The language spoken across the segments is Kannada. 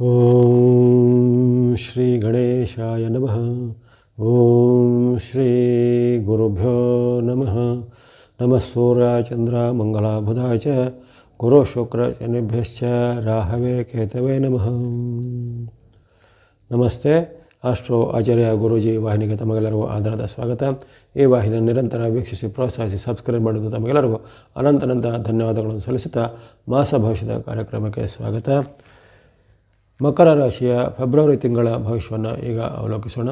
ಓಂ ಶ್ರೀ ಗಣೇಶಾಯ ನಮಃ ಓಂ ಶ್ರೀ ಗುರುಭ್ಯೋ ನಮಃ ನಮಃ ಸೂರ್ಯ ಚಂದ್ರ ಮಂಗಳ ಬುಧ ಚ ಗುರು ಶುಕ್ರ ಶನಿಭ್ಯಶ್ಚ ರಾಹವೇ ಕೇತವೇ ನಮಃ ನಮಸ್ತೆ ಅಸ್ಟ್ರೋ ಆಚಾರ್ಯ ಗುರೂಜಿ ವಾಹಿನಿಗೆ ತಮಗೆಲ್ಲರಿಗೂ ಆಧಾರದ ಸ್ವಾಗತ ಈ ವಾಹಿನಿಯನ್ನು ನಿರಂತರ ವೀಕ್ಷಿಸಿ ಪ್ರೋತ್ಸಾಹಿಸಿ ಸಬ್ಸ್ಕ್ರೈಬ್ ಮಾಡಿದ ತಮಗೆಲ್ಲರಿಗೂ ಅನಂತನಂತ ಧನ್ಯವಾದಗಳನ್ನು ಸಲ್ಲಿಸುತ್ತಾ ಮಾಸ ಭವಿಷ್ಯದ ಕಾರ್ಯಕ್ರಮಕ್ಕೆ ಸ್ವಾಗತ ಮಕರ ರಾಶಿಯ ಫೆಬ್ರವರಿ ತಿಂಗಳ ಭವಿಷ್ಯವನ್ನು ಈಗ ಅವಲೋಕಿಸೋಣ.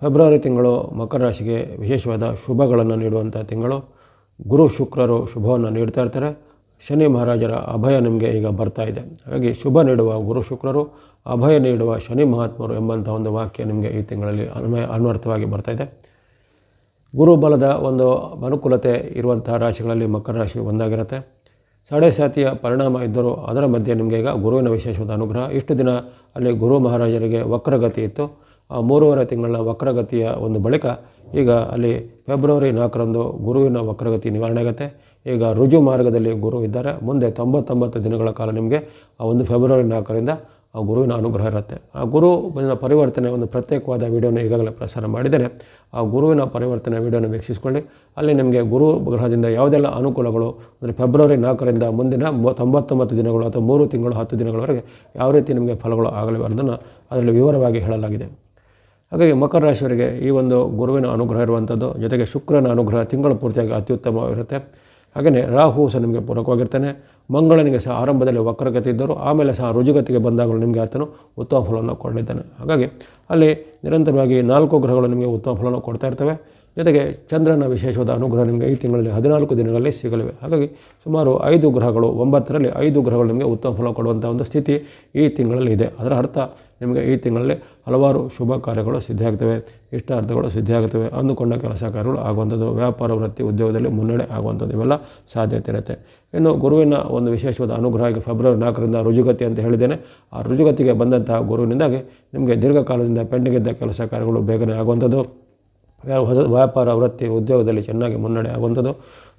ಫೆಬ್ರವರಿ ತಿಂಗಳು ಮಕರ ರಾಶಿಗೆ ವಿಶೇಷವಾದ ಶುಭಗಳನ್ನು ನೀಡುವಂಥ ತಿಂಗಳು. ಗುರು ಶುಕ್ರರು ಶುಭವನ್ನು ನೀಡ್ತಾ ಇರ್ತಾರೆ. ಶನಿ ಮಹಾರಾಜರ ಅಭಯ ನಿಮಗೆ ಈಗ ಬರ್ತಾ ಇದೆ. ಹಾಗಾಗಿ ಶುಭ ನೀಡುವ ಗುರು ಶುಕ್ರರು, ಅಭಯ ನೀಡುವ ಶನಿ ಮಹಾತ್ಮರು ಎಂಬಂಥ ಒಂದು ವಾಕ್ಯ ನಿಮಗೆ ಈ ತಿಂಗಳಲ್ಲಿ ಅನ್ವಯ ಅನ್ವರ್ಥವಾಗಿ ಬರ್ತಾ ಇದೆ. ಗುರುಬಲದ ಒಂದು ಅನುಕೂಲತೆ ಇರುವಂಥ ರಾಶಿಗಳಲ್ಲಿ ಮಕರ ರಾಶಿ ಒಂದಾಗಿರುತ್ತೆ. ಸಾಡೆ ಸಾತಿಯ ಪರಿಣಾಮ ಇದ್ದರೂ ಅದರ ಮಧ್ಯೆ ನಿಮಗೆ ಈಗ ಗುರುವಿನ ವಿಶೇಷವಾದ ಅನುಗ್ರಹ. ಇಷ್ಟು ದಿನ ಅಲ್ಲಿ ಗುರು ಮಹಾರಾಜರಿಗೆ ವಕ್ರಗತಿ ಇತ್ತು. ಆ ಮೂರುವರೆ ತಿಂಗಳ ವಕ್ರಗತಿಯ ಒಂದು ಬಳಿಕ ಈಗ ಅಲ್ಲಿ ಫೆಬ್ರವರಿ ನಾಲ್ಕರಂದು ಗುರುವಿನ ವಕ್ರಗತಿ ನಿವಾರಣೆ ಆಗುತ್ತೆ. ಈಗ ರುಜು ಮಾರ್ಗದಲ್ಲಿ ಗುರು ಇದ್ದಾರೆ. ಮುಂದೆ ತೊಂಬತ್ತೊಂಬತ್ತು ದಿನಗಳ ಕಾಲ ನಿಮಗೆ ಆ ಒಂದು ಫೆಬ್ರವರಿ ನಾಲ್ಕರಿಂದ ಆ ಗುರುವಿನ ಅನುಗ್ರಹ ಇರುತ್ತೆ. ಆ ಗುರು ಪರಿವರ್ತನೆ ಒಂದು ಪ್ರತ್ಯೇಕವಾದ ವಿಡಿಯೋನ ಈಗಾಗಲೇ ಪ್ರಸಾರ ಮಾಡಿದರೆ ಆ ಗುರುವಿನ ಪರಿವರ್ತನೆ ವಿಡಿಯೋನ ವೀಕ್ಷಿಸಿಕೊಳ್ಳಿ ಅಲ್ಲಿ ನಿಮಗೆ ಗುರು ಗ್ರಹದಿಂದ ಯಾವುದೆಲ್ಲ ಅನುಕೂಲಗಳು, ಅಂದರೆ ಫೆಬ್ರವರಿ ನಾಲ್ಕರಿಂದ ಮುಂದಿನ ತೊಂಬತ್ತೊಂಬತ್ತು ದಿನಗಳು ಅಥವಾ ಮೂರು ತಿಂಗಳು, ಹತ್ತು ದಿನಗಳವರೆಗೆ ಯಾವ ರೀತಿ ನಿಮಗೆ ಫಲಗಳು ಆಗಲಿವೆ ಅನ್ನೋದನ್ನು ಅದರಲ್ಲಿ ವಿವರವಾಗಿ ಹೇಳಲಾಗಿದೆ. ಹಾಗಾಗಿ ಮಕರ ರಾಶಿಯವರಿಗೆ ಈ ಒಂದು ಗುರುವಿನ ಅನುಗ್ರಹ ಇರುವಂಥದ್ದು, ಜೊತೆಗೆ ಶುಕ್ರನ ಅನುಗ್ರಹ ತಿಂಗಳು ಪೂರ್ತಿಯಾಗಿ ಅತ್ಯುತ್ತಮವಾಗಿರುತ್ತೆ. ಹಾಗೆಯೇ ರಾಹು ಸಹ ನಿಮಗೆ ಪೂರಕವಾಗಿರ್ತಾನೆ. ಮಂಗಳನಿಗೆ ಸಹ ಆರಂಭದಲ್ಲಿ ವಕ್ರಗತಿ ಇದ್ದರು, ಆಮೇಲೆ ಸಹ ರುಜುಗತಿಗೆ ಬಂದಾಗಲೂ ನಿಮಗೆ ಆತನು ಉತ್ತಮ ಫಲವನ್ನು ಕೊಡಲಿದ್ದಾನೆ. ಹಾಗಾಗಿ ಅಲ್ಲಿ ನಿರಂತರವಾಗಿ ನಾಲ್ಕು ಗ್ರಹಗಳು ನಿಮಗೆ ಉತ್ತಮ ಫಲವನ್ನು ಕೊಡ್ತಾ ಇರ್ತವೆ. ಜೊತೆಗೆ ಚಂದ್ರನ ವಿಶೇಷವಾದ ಅನುಗ್ರಹ ನಿಮಗೆ ಈ ತಿಂಗಳಲ್ಲಿ ಹದಿನಾಲ್ಕು ದಿನಗಳಲ್ಲಿ ಸಿಗಲಿವೆ. ಹಾಗಾಗಿ ಸುಮಾರು ಐದು ಗ್ರಹಗಳು, ಒಂಬತ್ತರಲ್ಲಿ ಐದು ಗ್ರಹಗಳು ನಿಮಗೆ ಉತ್ತಮ ಫಲ ಕೊಡುವಂಥ ಒಂದು ಸ್ಥಿತಿ ಈ ತಿಂಗಳಲ್ಲಿ ಇದೆ. ಅದರ ಅರ್ಥ ನಿಮಗೆ ಈ ತಿಂಗಳಲ್ಲಿ ಹಲವಾರು ಶುಭ ಕಾರ್ಯಗಳು ಸಿದ್ಧಿಯಾಗ್ತವೆ, ಇಷ್ಟಾರ್ಥಗಳು ಸಿದ್ಧಿಯಾಗುತ್ತವೆ ಅಂದುಕೊಂಡ ಕೆಲಸ ಕಾರ್ಯಗಳು ಆಗುವಂಥದ್ದು, ವ್ಯಾಪಾರ, ವೃತ್ತಿ, ಉದ್ಯೋಗದಲ್ಲಿ ಮುನ್ನಡೆ ಆಗುವಂಥದ್ದು ಇವೆಲ್ಲ ಸಾಧ್ಯತೆ ಇರುತ್ತೆ. ಇನ್ನು ಗುರುವಿನ ಒಂದು ವಿಶೇಷವಾದ ಅನುಗ್ರಹ ಫೆಬ್ರವರಿ ನಾಲ್ಕರಿಂದ ರುಜುಗತಿ ಅಂತ ಹೇಳಿದ್ದೇನೆ. ಆ ರುಜುಗತಿಗೆ ಬಂದಂತಹ ಗುರುವಿನಿಂದಾಗಿ ನಿಮಗೆ ದೀರ್ಘಕಾಲದಿಂದ ಪೆಂಡಿಂಗ್ ಇದ್ದ ಕೆಲಸ ಕಾರ್ಯಗಳು ಬೇಗನೆ ಆಗುವಂಥದ್ದು. ಹೊಸ ವ್ಯಾಪಾರ ವೃತ್ತಿ ಉದ್ಯೋಗದಲ್ಲಿ ಚೆನ್ನಾಗಿ ಮುನ್ನಡೆ ಆಗುವಂಥದ್ದು,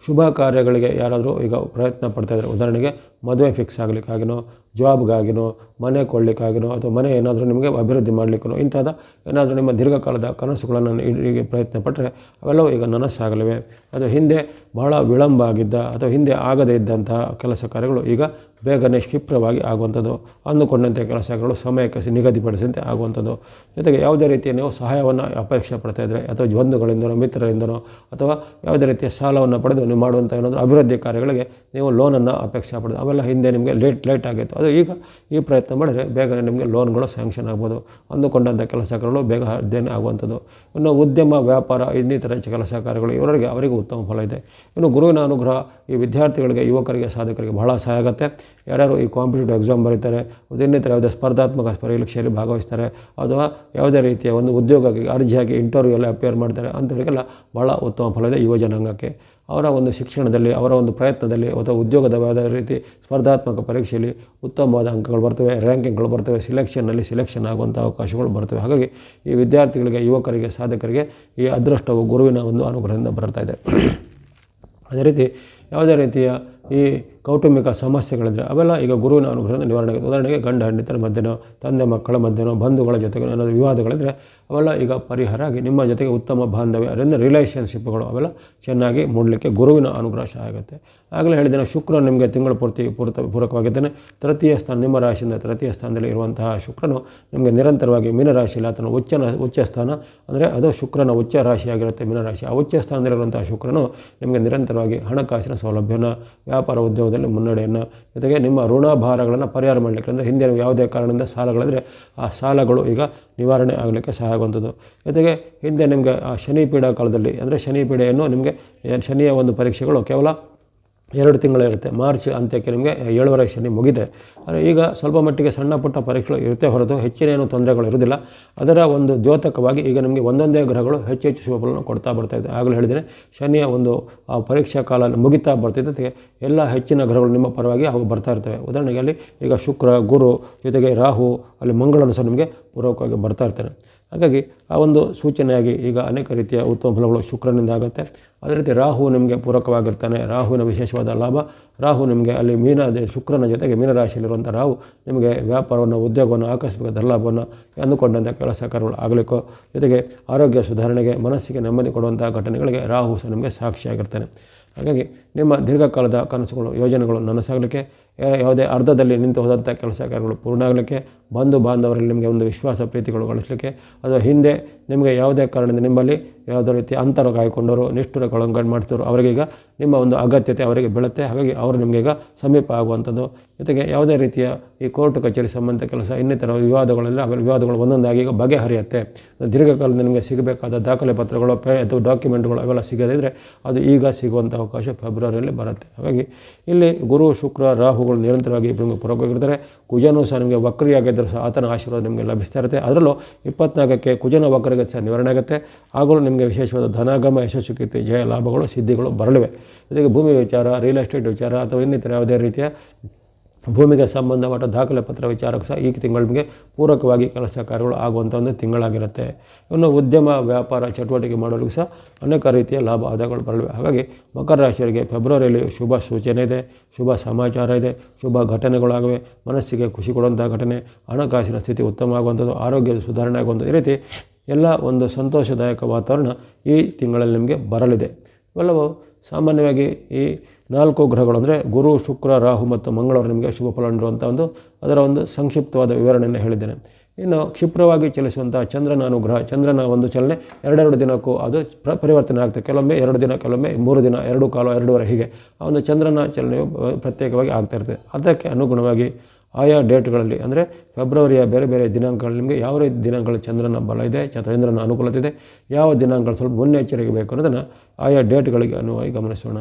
ಶುಭ ಕಾರ್ಯಗಳಿಗೆ ಯಾರಾದರೂ ಈಗ ಪ್ರಯತ್ನ ಪಡ್ತಾಯಿದ್ದಾರೆ ಉದಾಹರಣೆಗೆ ಮದುವೆ ಫಿಕ್ಸ್ ಆಗಲಿಕ್ಕಾಗಿನೋ ಜಾಬ್ಗಾಗಿನೋ ಮನೆ ಕೊಡಲಿಕ್ಕಾಗಿನೋ ಅಥವಾ ಮನೆ ಏನಾದರೂ ನಿಮಗೆ ಅಭಿವೃದ್ಧಿ ಮಾಡಲಿಕ್ಕೋ ಇಂಥದ್ದು ಏನಾದರೂ ನಿಮ್ಮ ದೀರ್ಘಕಾಲದ ಕನಸುಗಳನ್ನು ಈಡೇರಿಗೆ ಪ್ರಯತ್ನ ಪಟ್ಟರೆ ಅವೆಲ್ಲವೂ ಈಗ ನನಸಾಗಲಿವೆ. ಅದು ಹಿಂದೆ ಬಹಳ ವಿಳಂಬ ಆಗಿದ್ದ ಅಥವಾ ಹಿಂದೆ ಆಗದೇ ಇದ್ದಂತಹ ಕೆಲಸ ಕಾರ್ಯಗಳು ಈಗ ಬೇಗನೆ ಕ್ಷಿಪ್ರವಾಗಿ ಆಗುವಂಥದ್ದು, ಅಂದುಕೊಂಡಂತೆ ಕೆಲಸಗಳು ಸಮಯಕ್ಕೆ ನಿಗದಿಪಡಿಸಿದಂತೆ ಆಗುವಂಥದ್ದು. ಜೊತೆಗೆ ಯಾವುದೇ ರೀತಿಯ ನೀವು ಸಹಾಯವನ್ನು ಅಪೇಕ್ಷೆ ಪಡ್ತಾಯಿದ್ರೆ ಅಥವಾ ಬಂಧುಗಳಿಂದನೋ ಮಿತ್ರರಿಂದನೋ, ಅಥವಾ ಯಾವುದೇ ರೀತಿಯ ಸಾಲವನ್ನು ಪಡೆದು ನೀವು ಮಾಡುವಂಥ ಏನಾದರೂ ಅಭಿವೃದ್ಧಿ ಕಾರ್ಯಗಳಿಗೆ ನೀವು ಲೋನನ್ನು ಅಪೇಕ್ಷೆ ಪಡೆದು. ಅವೆಲ್ಲ ಹಿಂದೆ ನಿಮಗೆ ಲೇಟ್ ಲೇಟ್ ಆಗಿತ್ತು. ಅದು ಈಗ ಈ ಪ್ರಯತ್ನ ಮಾಡಿದರೆ ಬೇಗನೆ ನಿಮಗೆ ಲೋನ್ಗಳು ಸ್ಯಾಂಕ್ಷನ್ ಆಗ್ಬೋದು. ಅಂದುಕೊಂಡಂಥ ಕೆಲಸಗಳು ಬೇಗ ಅಧ್ಯಯನ ಆಗುವಂಥದ್ದು. ಇನ್ನು ಉದ್ಯಮ, ವ್ಯಾಪಾರ, ಇನ್ನಿತರ ಕೆಲಸ ಕಾರ್ಯಗಳು ಇವರಿಗೆ, ಅವರಿಗೆ ಉತ್ತಮ ಫಲ ಇದೆ. ಇನ್ನು ಗುರುವಿನ ಅನುಗ್ರಹ ಈ ವಿದ್ಯಾರ್ಥಿಗಳಿಗೆ, ಯುವಕರಿಗೆ, ಸಾಧಕರಿಗೆ ಬಹಳ ಸಹಾಯ ಆಗುತ್ತೆ. ಯಾರ್ಯಾರು ಈ ಕಾಂಪಿಟೇಟಿವ್ ಎಕ್ಸಾಮ್ ಬರೀತಾರೆ ಇನ್ನಿತರ ಯಾವುದೇ ಸ್ಪರ್ಧಾತ್ಮಕ ಪರೀಕ್ಷೆಯಲ್ಲಿ ಭಾಗವಹಿಸ್ತಾರೆ, ಅಥವಾ ಯಾವುದೇ ರೀತಿಯ ಒಂದು ಉದ್ಯೋಗಕ್ಕೆ ಅರ್ಜಿ ಹಾಕಿ ಇಂಟರ್ವ್ಯೂ ಎಲ್ಲ ಅಪಿಯರ್ ಮಾಡ್ತಾರೆ, ಅಂಥವರಿಗೆಲ್ಲ ಭಾಳ ಉತ್ತಮ ಫಲ ಇದೆ ಯುವ ಜನಾಂಗಕ್ಕೆ. ಅವರ ಒಂದು ಶಿಕ್ಷಣದಲ್ಲಿ, ಅವರ ಒಂದು ಪ್ರಯತ್ನದಲ್ಲಿ, ಅಥವಾ ಉದ್ಯೋಗದ ಯಾವುದೇ ರೀತಿ ಸ್ಪರ್ಧಾತ್ಮಕ ಪರೀಕ್ಷೆಯಲ್ಲಿ ಉತ್ತಮವಾದ ಅಂಕಗಳು ಬರ್ತವೆ ರ್ಯಾಂಕಿಂಗ್ಗಳು ಬರ್ತವೆ ಸಿಲೆಕ್ಷನ್ನಲ್ಲಿ ಸಿಲೆಕ್ಷನ್ ಆಗುವಂಥ ಅವಕಾಶಗಳು ಬರ್ತವೆ. ಹಾಗಾಗಿ ಈ ವಿದ್ಯಾರ್ಥಿಗಳಿಗೆ, ಯುವಕರಿಗೆ, ಸಾಧಕರಿಗೆ ಈ ಅದೃಷ್ಟವು ಗುರುವಿನ ಒಂದು ಅನುಗ್ರಹದಿಂದ ಬರ್ತಾ ಇದೆ. ಅದೇ ರೀತಿ ಯಾವುದೇ ರೀತಿಯ ಈ ಕೌಟುಂಬಿಕ ಸಮಸ್ಯೆಗಳಿದ್ದರೆ ಅವೆಲ್ಲ ಈಗ ಗುರುವಿನ ಅನುಗ್ರಹದ ನಿವಾರಣೆ ಉದಾಹರಣೆಗೆ ಗಂಡ ಹೆಂಡತಿರ ಮಧ್ಯನೋ ತಂದೆ, ಮಕ್ಕಳ ಮಧ್ಯನೋ ಬಂಧುಗಳ ಜೊತೆಗೆ ಏನಾದರೂ ವಿವಾದಗಳಿದ್ದರೆ ಅವೆಲ್ಲ ಈಗ ಪರಿಹಾರ ಆಗಿ ನಿಮ್ಮ ಜೊತೆಗೆ ಉತ್ತಮ ಬಾಂಧವ್ಯ ಅದರಿಂದ ರಿಲೇಷನ್ಶಿಪ್ಗಳು ಅವೆಲ್ಲ ಚೆನ್ನಾಗಿ ಮೂಡಲಿಕ್ಕೆ ಗುರುವಿನ ಅನುಗ್ರಹ ಆಗುತ್ತೆ. ಆಗಲೇ ಹೇಳಿದ್ದೇನೆ ಶುಕ್ರ ನಿಮಗೆ ತಿಂಗಳ ಪೂರ್ತಿ ಪೂರ್ತ ಪೂರಕವಾಗಿದ್ದಾನೆ. ತೃತೀಯ ಸ್ಥಾನ, ನಿಮ್ಮ ರಾಶಿಯಿಂದ ತೃತೀಯ ಸ್ಥಾನದಲ್ಲಿ ಇರುವಂತಹ ಶುಕ್ರನು ನಿಮಗೆ ನಿರಂತರವಾಗಿ ಮೀನರಾಶಿಯಲ್ಲಿ ಆತನ ಉಚ್ಚನ, ಉಚ್ಚ ಸ್ಥಾನ ಅಂದರೆ ಅದು ಶುಕ್ರನ ಉಚ್ಚ ರಾಶಿಯಾಗಿರುತ್ತೆ ಮೀನರಾಶಿ. ಆ ಉಚ್ಚ ಸ್ಥಾನದಲ್ಲಿರುವಂತಹ ಶುಕ್ರನು ನಿಮಗೆ ನಿರಂತರವಾಗಿ ಹಣಕಾಸಿನ ಸೌಲಭ್ಯನ, ವ್ಯಾಪಾರ ಉದ್ಯೋಗದಲ್ಲಿ ಮುನ್ನಡೆಯನ್ನು ಜೊತೆಗೆ ನಿಮ್ಮ ಋಣಭಾರಗಳನ್ನು ಪರಿಹಾರ ಮಾಡಲಿಕ್ಕೆ ಅಂದರೆ ಹಿಂದೆ ಯಾವುದೇ ಕಾರಣದಿಂದ ಸಾಲಗಳಿದ್ರೆ ಆ ಸಾಲಗಳು ಈಗ ನಿವಾರಣೆ ಆಗಲಿಕ್ಕೆ ಸಹಾಯ ಆಗುವಂಥದ್ದು. ಜೊತೆಗೆ ಹಿಂದೆ ನಿಮಗೆ ಆ ಶನಿ ಪೀಡಾ ಕಾಲದಲ್ಲಿ, ಅಂದರೆ ಶನಿ ಪೀಡೆಯನ್ನು ನಿಮಗೆ ಶನಿಯ ಒಂದು ಪರೀಕ್ಷೆಗಳು ಕೇವಲ ಎರಡು ತಿಂಗಳಿರುತ್ತೆ ಮಾರ್ಚ್ ಅಂತ್ಯಕ್ಕೆ ನಿಮಗೆ ಏಳುವರೆ ಶನಿ ಮುಗಿದೆ. ಆದರೆ ಈಗ ಸ್ವಲ್ಪ ಮಟ್ಟಿಗೆ ಸಣ್ಣ ಪುಟ್ಟ ಪರೀಕ್ಷೆಗಳು ಇರುತ್ತೆ ಹೊರತು ಹೆಚ್ಚಿನ ಏನು ತೊಂದರೆಗಳು ಇರೋದಿಲ್ಲ ಅದರ ಒಂದು ದ್ಯೋತಕವಾಗಿ ಈಗ ನಿಮಗೆ ಒಂದೊಂದೇ ಗ್ರಹಗಳು ಹೆಚ್ಚು ಹೆಚ್ಚು ಶುಭಫಲವನ್ನು ಕೊಡ್ತಾ ಬರ್ತಾ ಇದೆ. ಆಗಲೂ ಹೇಳಿದರೆ ಶನಿಯ ಒಂದು ಪರೀಕ್ಷಾ ಕಾಲ ಮುಗಿತಾ ಬರ್ತಿದ್ದಂತೆ ಎಲ್ಲ ಹೆಚ್ಚಿನ ಗ್ರಹಗಳು ನಿಮ್ಮ ಪರವಾಗಿ ಅವು ಬರ್ತಾ ಇರ್ತವೆ. ಉದಾಹರಣೆಗೆ ಅಲ್ಲಿ ಈಗ ಶುಕ್ರ, ಗುರು ಜೊತೆಗೆ ರಾಹು, ಅಲ್ಲಿ ಮಂಗಳನು ಸಹ ನಿಮಗೆ ಪೂರ್ವಕವಾಗಿ ಬರ್ತಾ ಇರ್ತಾರೆ ಹಾಗಾಗಿ ಆ ಒಂದು ಸೂಚನೆಯಾಗಿ ಈಗ ಅನೇಕ ರೀತಿಯ ಉತ್ತಮ ಫಲಗಳು ಶುಕ್ರನಿಂದ ಆಗುತ್ತೆ. ಅದೇ ರೀತಿ ರಾಹು ನಿಮಗೆ ಪೂರಕವಾಗಿರ್ತಾನೆ. ರಾಹುವಿನ ವಿಶೇಷವಾದ ಲಾಭ, ರಾಹು ನಿಮಗೆ ಅಲ್ಲಿ ಮೀನ ಶುಕ್ರನ ಜೊತೆಗೆ ಮೀನರಾಶಿಯಲ್ಲಿರುವಂಥ ರಾಹು ನಿಮಗೆ ವ್ಯಾಪಾರವನ್ನು, ಉದ್ಯೋಗವನ್ನು, ಆಕಸ್ಮಿಕ ಧರ್ಲಾಭವನ್ನು ಅಂದುಕೊಂಡಂಥ ಕೆಲಸ ಕಾರ್ಯಗಳು ಆಗಲಿಕ್ಕೋ ಜೊತೆಗೆ ಆರೋಗ್ಯ ಸುಧಾರಣೆಗೆ, ಮನಸ್ಸಿಗೆ ನೆಮ್ಮದಿ ಕೊಡುವಂಥ ಘಟನೆಗಳಿಗೆ ರಾಹು ಸಹ ನಿಮಗೆ ಸಾಕ್ಷಿಯಾಗಿರ್ತಾನೆ. ಹಾಗಾಗಿ ನಿಮ್ಮ ದೀರ್ಘಕಾಲದ ಕನಸುಗಳು, ಯೋಜನೆಗಳು ನನಸಾಗಲಿಕ್ಕೆ ಯಾವುದೇ ಅರ್ಧದಲ್ಲಿ ನಿಂತು ಹೋದಂಥ ಕೆಲಸ ಕಾರ್ಯಗಳು ಪೂರ್ಣ ಆಗಲಿಕ್ಕೆ ಬಂಧು ಬಾಂಧವರಲ್ಲಿ ನಿಮಗೆ ಒಂದು ವಿಶ್ವಾಸ ಪ್ರೀತಿಗಳು ಗಳಿಸಲಿಕ್ಕೆ. ಅಥವಾ ಹಿಂದೆ ನಿಮಗೆ ಯಾವುದೇ ಕಾರಣದಿಂದ ನಿಮ್ಮಲ್ಲಿ ಯಾವುದೇ ರೀತಿ ಅಂತರ ಕಾಯ್ಕೊಂಡವರು ನಿಷ್ಠುರಗಳನ್ನು ಮಾಡ್ತಿದ್ರು ಅವರಿಗೀಗ ನಿಮ್ಮ ಒಂದು ಅಗತ್ಯತೆ ಅವರಿಗೆ ಬೀಳುತ್ತೆ. ಹಾಗಾಗಿ ಅವರು ನಿಮಗೀಗ ಸಮೀಪ ಆಗುವಂಥದ್ದು. ಜೊತೆಗೆ ಯಾವುದೇ ರೀತಿಯ ಈ ಕೋರ್ಟ್ ಕಚೇರಿ ಸಂಬಂಧ ಕೆಲಸ, ಇನ್ನಿತರ ವಿವಾದಗಳೆಲ್ಲ, ಆಮೇಲೆ ವಿವಾದಗಳು ಒಂದೊಂದಾಗಿ ಈಗ ಬಗೆಹರಿಯುತ್ತೆ. ದೀರ್ಘಕಾಲದಿಂದ ನಿಮಗೆ ಸಿಗಬೇಕಾದ ದಾಖಲೆ ಪತ್ರಗಳು, ಪೇ, ಅಥವಾ ಡಾಕ್ಯುಮೆಂಟ್ಗಳು ಅವೆಲ್ಲ ಸಿಗದಿದ್ದರೆ ಅದು ಈಗ ಸಿಗುವಂಥ ಅವಕಾಶ ಫೆಬ್ರವರಿಯಲ್ಲಿ ಬರುತ್ತೆ. ಹಾಗಾಗಿ ಇಲ್ಲಿ ಗುರು, ಶುಕ್ರ ರಾಹುಗಳು ನಿರಂತರವಾಗಿ ನಿಮಗೆ ಪೂರಕವಾಗಿರ್ತಾರೆ ಕುಜನೂ ಸಹ ನಿಮಗೆ ವಕ್ರಿಯಾಗಿದ್ದರೂ ಸಹ ಆತನ ಆಶೀರ್ವಾದ ನಿಮಗೆ ಲಭಿಸ್ತಾ ಇರುತ್ತೆ. ಅದರಲ್ಲೂ ಇಪ್ಪತ್ನಾಲ್ಕಕ್ಕೆ ಕುಜನ ವಕ್ರಗತಿ ಸಹ ನಿವಾರಣೆ ಆಗುತ್ತೆ. ಆಗಲೂ ನಿಮಗೆ ವಿಶೇಷವಾದ ಧನಾಗಮ ಯಶಸ್ಸು ಕೀರ್ತಿ ಜಯ ಲಾಭಗಳು ಸಿದ್ಧಿಗಳು ಬರಲಿವೆ. ಜೊತೆಗೆ ಭೂಮಿ ವಿಚಾರ ರಿಯಲ್ ಎಸ್ಟೇಟ್ ವಿಚಾರ ಅಥವಾ ಇನ್ನಿತರ ಯಾವುದೇ ರೀತಿಯ ಭೂಮಿಗೆ ಸಂಬಂಧಪಟ್ಟ ದಾಖಲೆ ಪತ್ರ ವಿಚಾರಕ್ಕೆ ಸಹ ಈ ತಿಂಗಳಿಗೆ ಪೂರಕವಾಗಿ ಕೆಲಸ ಕಾರ್ಯಗಳು ಆಗುವಂಥ ಒಂದು ತಿಂಗಳಾಗಿರುತ್ತೆ. ಇನ್ನು ಉದ್ಯಮ, ವ್ಯಾಪಾರ ಚಟುವಟಿಕೆ ಮಾಡೋರಿಗೂ ಸಹ ಅನೇಕ ರೀತಿಯ ಲಾಭ ಆದಾಯಗಳು ಬರಲಿವೆ. ಹಾಗಾಗಿ ಮಕರ ರಾಶಿಯವರಿಗೆ ಫೆಬ್ರವರಿಯಲ್ಲಿ ಶುಭ ಸೂಚನೆ ಇದೆ, ಶುಭ ಸಮಾಚಾರ ಇದೆ, ಶುಭ ಘಟನೆಗಳಾಗಿವೆ, ಮನಸ್ಸಿಗೆ ಖುಷಿ ಕೊಡುವಂಥ ಘಟನೆ, ಹಣಕಾಸಿನ ಸ್ಥಿತಿ ಉತ್ತಮ ಆಗುವಂಥದ್ದು, ಆರೋಗ್ಯದ ಸುಧಾರಣೆ ಆಗುವಂಥದ್ದು ಈ ರೀತಿ ಎಲ್ಲ ಒಂದು ಸಂತೋಷದಾಯಕ ವಾತಾವರಣ ಈ ತಿಂಗಳಲ್ಲಿ ನಿಮಗೆ ಬರಲಿದೆ. ಇವೆಲ್ಲವೂ ಸಾಮಾನ್ಯವಾಗಿ ಈ ನಾಲ್ಕು ಗ್ರಹಗಳು ಅಂದರೆ ಗುರು, ಶುಕ್ರ, ರಾಹು ಮತ್ತು ಮಂಗಳವರು ನಿಮಗೆ ಶುಭ ಫಲ ನೀಡುವಂಥ ಒಂದು ಅದರ ಒಂದು ಸಂಕ್ಷಿಪ್ತವಾದ ವಿವರಣೆಯನ್ನು ಹೇಳಿದ್ದೇನೆ. ಇನ್ನು ಕ್ಷಿಪ್ರವಾಗಿ ಚಲಿಸುವಂಥ ಚಂದ್ರನ ಅನುಗ್ರಹ ಚಂದ್ರನ ಒಂದು ಚಲನೆ ಎರಡೆರಡು ದಿನಕ್ಕೂ ಅದು ಪ್ರ, ಪರಿವರ್ತನೆ ಆಗ್ತದೆ. ಕೆಲವೊಮ್ಮೆ ಎರಡು ದಿನ, ಕೆಲವೊಮ್ಮೆ ಮೂರು ದಿನ, ಎರಡು ಕಾಲ, ಎರಡೂವರೆ ಹೀಗೆ ಆ ಒಂದು ಚಂದ್ರನ ಚಲನೆಯು ಪ್ರತ್ಯೇಕವಾಗಿ ಆಗ್ತಾ ಇರ್ತದೆ. ಅದಕ್ಕೆ ಅನುಗುಣವಾಗಿ ಆಯಾ ಡೇಟ್ಗಳಲ್ಲಿ ಅಂದರೆ ಫೆಬ್ರವರಿಯ ಬೇರೆ ಬೇರೆ ದಿನಾಂಕಗಳಲ್ಲಿ ನಿಮಗೆ ಯಾವ ರೀತಿ ದಿನಾಂಕಗಳಲ್ಲಿ ಚಂದ್ರನ ಬಲ ಇದೆ, ಚಂದ್ರನ ಅನುಕೂಲತೆ ಇದೆ, ಯಾವ ದಿನಾಂಕಗಳು ಸ್ವಲ್ಪ ಮುನ್ನೆಚ್ಚರಿಕೆ ಬೇಕು ಅನ್ನೋದನ್ನು ಆಯಾ ಡೇಟ್ಗಳಿಗೆ ಅನುವಾಗಿ ಗಮನಿಸೋಣ.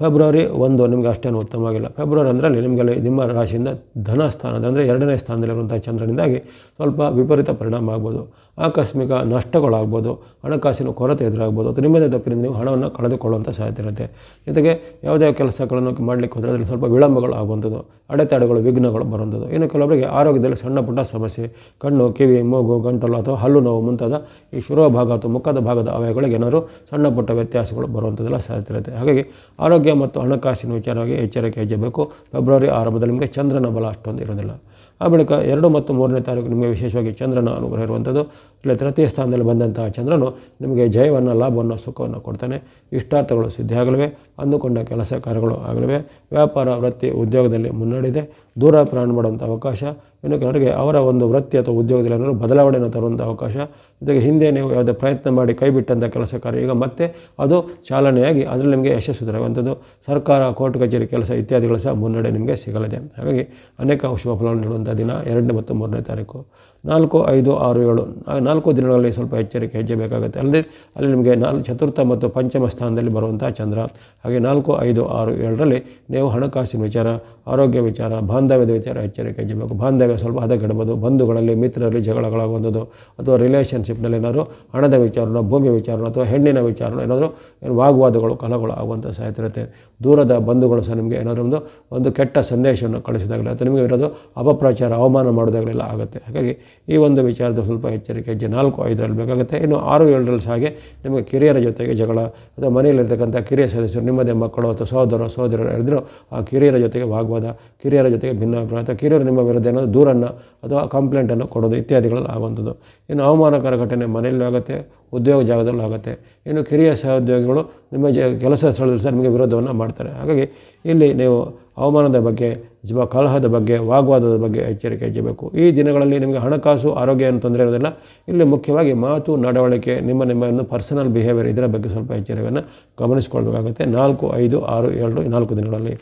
ಫೆಬ್ರವರಿ ಒಂದು ನಿಮಗೆ ಅಷ್ಟೇನು ಉತ್ತಮವಾಗಿಲ್ಲ. ಫೆಬ್ರವರಿ ಅಂದರೆ ನಿಮಗೆ ನಿಮ್ಮ ರಾಶಿಯಿಂದ ಧನ ಸ್ಥಾನದ ಅಂದರೆ ಎರಡನೇ ಸ್ಥಾನದಲ್ಲಿರುವಂಥ ಚಂದ್ರನಿಂದಾಗಿ ಸ್ವಲ್ಪ ವಿಪರೀತ ಪರಿಣಾಮ ಆಗ್ಬೋದು. ಆಕಸ್ಮಿಕ ನಷ್ಟಗಳಾಗ್ಬೋದು, ಹಣಕಾಸಿನ ಕೊರತೆ ಎದುರಾಗ್ಬೋದು ಅಥವಾ ನಿಮ್ಮದೇ ತಪ್ಪಿನಿಂದ ನೀವು ಹಣವನ್ನು ಕಳೆದುಕೊಳ್ಳುವಂಥ ಸಾಧ್ಯತೆ ಇರುತ್ತೆ. ಜೊತೆಗೆ ಯಾವುದೇ ಕೆಲಸಗಳನ್ನು ಮಾಡಲಿಕ್ಕೆ ಹೋದರೆ ಅದರಲ್ಲಿ ಸ್ವಲ್ಪ ವಿಳಂಬಗಳು ಆಗುವಂಥದ್ದು, ಅಡೆತಡೆಗಳು, ವಿಘ್ನಗಳು ಬರುವಂಥದ್ದು. ಇನ್ನು ಕೆಲವರಿಗೆ ಆರೋಗ್ಯದಲ್ಲಿ ಸಣ್ಣ ಪುಟ್ಟ ಸಮಸ್ಯೆ, ಕಣ್ಣು, ಕಿವಿ, ಮೂಗು, ಗಂಟಲು ಅಥವಾ ಹಲ್ಲು ನೋವು ಮುಂತಾದ ಈ ಶಿರೋ ಭಾಗ ಅಥವಾ ಮುಖದ ಭಾಗದ ಅವಯಗಳಿಗೆ ಏನಾದರೂ ಸಣ್ಣ ಪುಟ್ಟ ವ್ಯತ್ಯಾಸಗಳು ಬರುವಂಥದ್ದೆಲ್ಲ ಸಾಧ್ಯತೆ ಇರುತ್ತೆ. ಹಾಗಾಗಿ ಆರೋಗ್ಯ ಮತ್ತು ಹಣಕಾಸಿನ ವಿಚಾರವಾಗಿ ಎಚ್ಚರಿಕೆ ಹೆಜ್ಜೆಬೇಕು ಫೆಬ್ರವರಿ ಆರಂಭದಲ್ಲಿ ನಿಮಗೆ ಚಂದ್ರನ ಬಲ ಅಷ್ಟೊಂದು ಇರೋದಿಲ್ಲ ಆ ಬಳಿಕ ಎರಡು ಮತ್ತು ಮೂರನೇ ತಾರೀಕು ನಿಮಗೆ ವಿಶೇಷವಾಗಿ ಚಂದ್ರನ ಅನುಗ್ರಹ ಇರುವಂಥದ್ದು. ಇಲ್ಲಿ ತೃತೀಯ ಸ್ಥಾನದಲ್ಲಿ ಬಂದಂತಹ ಚಂದ್ರನು ನಿಮಗೆ ಜಯವನ್ನು, ಲಾಭವನ್ನು, ಸುಖವನ್ನು ಕೊಡ್ತಾನೆ. ಇಷ್ಟಾರ್ಥಗಳು ಸಿದ್ಧಿಯಾಗಲಿವೆ ಅಂದುಕೊಂಡ ಕೆಲಸ ಕಾರ್ಯಗಳು ಆಗಲಿವೆ. ವ್ಯಾಪಾರ, ವೃತ್ತಿ, ಉದ್ಯೋಗದಲ್ಲಿ ಮುನ್ನಡೆದಿದೆ ದೂರ ಪ್ರಯಾಣ ಮಾಡುವಂಥ ಅವಕಾಶ. ಇನ್ನು ಕೆಲವರಿಗೆ ಅವರ ಒಂದು ವೃತ್ತಿ ಅಥವಾ ಉದ್ಯೋಗದಲ್ಲಿ ಏನಾದರೂ ಬದಲಾವಣೆಯನ್ನು ತರುವಂಥ ಅವಕಾಶ. ಜೊತೆಗೆ ಹಿಂದೆ ನೀವು ಯಾವುದೇ ಪ್ರಯತ್ನ ಮಾಡಿ ಕೈಬಿಟ್ಟಂಥ ಕೆಲಸ ಕಾರ್ಯ ಈಗ ಮತ್ತೆ ಅದು ಚಾಲನೆಯಾಗಿ ಅದರಲ್ಲಿ ನಿಮಗೆ ಯಶಸ್ಸು ದೊರೆಯುವಂಥದ್ದು ಸರ್ಕಾರ, ಕೋರ್ಟ್, ಕಚೇರಿ ಕೆಲಸ ಇತ್ಯಾದಿಗಳು ಸಹ ಮುನ್ನಡೆ ನಿಮಗೆ ಸಿಗಲಿದೆ. ಹಾಗಾಗಿ ಅನೇಕ ಶುಭ ಫಲವನ್ನು ನೀಡುವಂಥ ದಿನ, ಎರಡನೇ ಮತ್ತು ಮೂರನೇ ತಾರೀಕು. ನಾಲ್ಕು, ಐದು, ಆರು, ಏಳು. ನಾಲ್ಕು ದಿನಗಳಲ್ಲಿ ಸ್ವಲ್ಪ ಎಚ್ಚರಿಕೆ ಹೆಜ್ಜೆ ಬೇಕಾಗುತ್ತೆ. ಅಲ್ಲದೆ ಅಲ್ಲಿ ನಿಮಗೆ ನಾಲ್ಕು ಚತುರ್ಥ ಮತ್ತು ಪಂಚಮ ಸ್ಥಾನದಲ್ಲಿ ಬರುವಂಥ ಚಂದ್ರ. ಹಾಗೆ ನಾಲ್ಕು, ಐದು, ಆರು, ಏಳರಲ್ಲಿ ನೀವು ಹಣಕಾಸಿನ ವಿಚಾರ, ಆರೋಗ್ಯ ವಿಚಾರ, ಬಾಂಧವ್ಯದ ವಿಚಾರ ಎಚ್ಚರಿಕೆ ಹೆಜ್ಜೆ ಬೇಕು. ಬಾಂಧವ್ಯ ಸ್ವಲ್ಪ ಹದಗೆಡಬಹುದು. ಬಂಧುಗಳಲ್ಲಿ, ಮಿತ್ರರಲ್ಲಿ ಜಗಳಗಳಾಗುವಂಥದ್ದು ಅಥವಾ ರಿಲೇಷನ್ಶಿಪ್ನಲ್ಲಿ ಏನಾದರೂ ಹಣದ ವಿಚಾರನ ಭೂಮಿ ವಿಚಾರನ ಅಥವಾ ಹೆಣ್ಣಿನ ವಿಚಾರನ ಏನಾದರೂ ವಾಗ್ವಾದಗಳು ಕಲಗಳು ಆಗುವಂಥ ಸಾಧ್ಯತೆ ದೂರದ ಬಂಧುಗಳು ಸಹ ನಿಮಗೆ ಏನಾದರೂ ಒಂದು ಒಂದು ಕೆಟ್ಟ ಸಂದೇಶವನ್ನು ಕಳಿಸಿದಾಗಲೇ ಅಥವಾ ನಿಮಗೆ ಇರೋದು ಅಪಪ್ರಚಾರ, ಅವಮಾನ ಮಾಡೋದಾಗಲೆಲ್ಲ ಆಗುತ್ತೆ. ಹಾಗಾಗಿ ಈ ಒಂದು ವಿಚಾರದ ಸ್ವಲ್ಪ ಎಚ್ಚರಿಕೆ, ಹೆಜ್ಜೆ ನಾಲ್ಕು, ಐದರಲ್ಲಿ ಬೇಕಾಗುತ್ತೆ. ಇನ್ನು ಆರು, ಏಳರಲ್ಲಿ ಸಹ ಹಾಗೆ ನಿಮಗೆ ಕಿರಿಯರ ಜೊತೆಗೆ ಜಗಳ ಅಥವಾ ಮನೆಯಲ್ಲಿರ್ತಕ್ಕಂಥ ಕಿರಿಯ ಸದಸ್ಯರು, ನಿಮ್ಮದೇ ಮಕ್ಕಳು ಅಥವಾ ಸಹೋದರ ಸಹೋದರರು ಇದ್ದರೂ ಆ ಕಿರಿಯರ ಜೊತೆಗೆ ವಾಗ್ವಾದ, ಕಿರಿಯರ ಜೊತೆಗೆ ಭಿನ್ನಾಭಿಪ್ರಾಯ ಅಥವಾ ಕಿರಿಯರು ನಿಮ್ಮ ವಿರುದ್ಧ ಏನಾದರೂ ದೂರನ್ನು ಅಥವಾ ಕಂಪ್ಲೇಂಟನ್ನು ಕೊಡೋದು ಇತ್ಯಾದಿಗಳಲ್ಲಿ ಆಗುವಂಥದ್ದು. ಇನ್ನು ಅವಮಾನಕರ ಘಟನೆ ಮನೆಯಲ್ಲೂ ಆಗುತ್ತೆ. ಉದ್ಯೋಗ ಜಾಗದಲ್ಲೂ ಆಗುತ್ತೆ. ಇನ್ನು ಕಿರಿಯ ಸಹೋದ್ಯೋಗಿಗಳು ನಿಮ್ಮ ಜ ಕೆಲಸ ಸ್ಥಳದಲ್ಲಿ ಸಹ ನಿಮಗೆ ವಿರೋಧವನ್ನು ಮಾಡ್ತಾರೆ. ಹಾಗಾಗಿ ಇಲ್ಲಿ ನೀವು ಹವಾಮಾನದ ಬಗ್ಗೆ, ಜೀವ ಕಲಹದ ಬಗ್ಗೆ, ವಾಗ್ವಾದದ ಬಗ್ಗೆ ಎಚ್ಚರಿಕೆ ಹೆಚ್ಚಬೇಕು ಈ ದಿನಗಳಲ್ಲಿ ನಿಮಗೆ ಹಣಕಾಸು, ಆರೋಗ್ಯ ಏನು ತೊಂದರೆ ಇರೋದಿಲ್ಲ. ಇಲ್ಲಿ ಮುಖ್ಯವಾಗಿ ಮಾತು, ನಡವಳಿಕೆ, ನಿಮ್ಮ ನಿಮ್ಮ ಪರ್ಸನಲ್ ಬಿಹೇವಿಯರ್ ಇದರ ಬಗ್ಗೆ ಸ್ವಲ್ಪ ಎಚ್ಚರಿಕೆಯನ್ನು ಗಮನಿಸಿಕೊಳ್ಬೇಕಾಗುತ್ತೆ. ನಾಲ್ಕು, ಐದು, ಆರು, ಎರಡು ನಾಲ್ಕು ದಿನಗಳಲ್ಲಿ.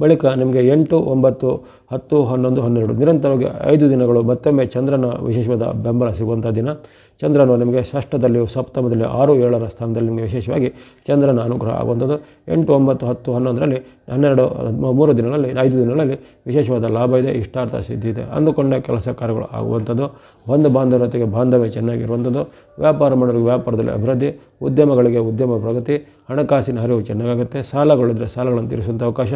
ಬಳಿಕ ನಿಮಗೆ ಎಂಟು, ಒಂಬತ್ತು, ಹತ್ತು, ಹನ್ನೊಂದು, ಹನ್ನೆರಡು ನಿರಂತರವಾಗಿ ಐದು ದಿನಗಳು ಮತ್ತೊಮ್ಮೆ ಚಂದ್ರನ ವಿಶೇಷವಾದ ಬೆಂಬಲ ಸಿಗುವಂಥ ದಿನ. ಚಂದ್ರನು ನಿಮಗೆ ಷಷ್ಠದಲ್ಲಿಯೂ ಸಪ್ತಮದಲ್ಲಿ ಆರು, ಏಳರ ಸ್ಥಾನದಲ್ಲಿ ನಿಮಗೆ ವಿಶೇಷವಾಗಿ ಚಂದ್ರನ ಅನುಗ್ರಹ ಆಗುವಂಥದ್ದು. ಎಂಟು, ಒಂಬತ್ತು, ಹತ್ತು, ಹನ್ನೊಂದರಲ್ಲಿ ಹನ್ನೆರಡು, ಮೂರು ದಿನಗಳಲ್ಲಿ, ಐದು ದಿನಗಳಲ್ಲಿ ವಿಶೇಷವಾದ ಲಾಭ ಇದೆ, ಇಷ್ಟಾರ್ಥ ಸಿದ್ಧಿ ಇದೆ. ಅಂದುಕೊಂಡ ಕೆಲಸ ಕಾರ್ಯಗಳು ಆಗುವಂಥದ್ದು ಬಂಧು ಬಾಂಧವ್ಯತೆಗೆ ಬಾಂಧವ್ಯ ಚೆನ್ನಾಗಿರುವಂಥದ್ದು, ವ್ಯಾಪಾರ ಮಾಡೋರಿಗೆ ವ್ಯಾಪಾರದಲ್ಲಿ ಅಭಿವೃದ್ಧಿ, ಉದ್ಯಮಗಳಿಗೆ ಉದ್ಯಮ ಪ್ರಗತಿ, ಹಣಕಾಸಿನ ಹರಿವು ಚೆನ್ನಾಗಾಗುತ್ತೆ, ಸಾಲಗಳಿದ್ರೆ ಸಾಲಗಳನ್ನು ತೀರಿಸುವಂಥ ಅವಕಾಶ,